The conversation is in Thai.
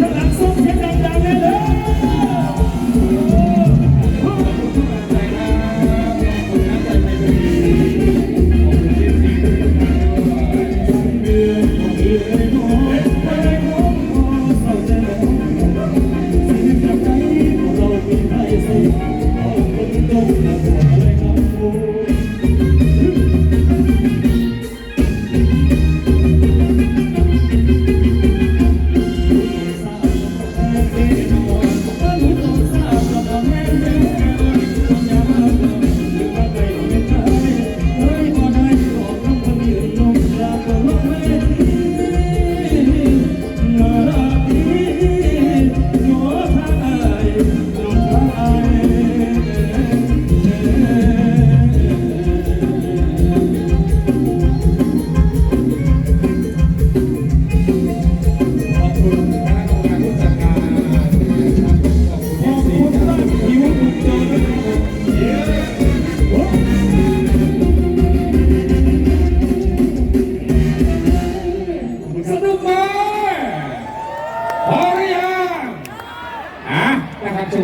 ข้ารังซุ่เสียงดั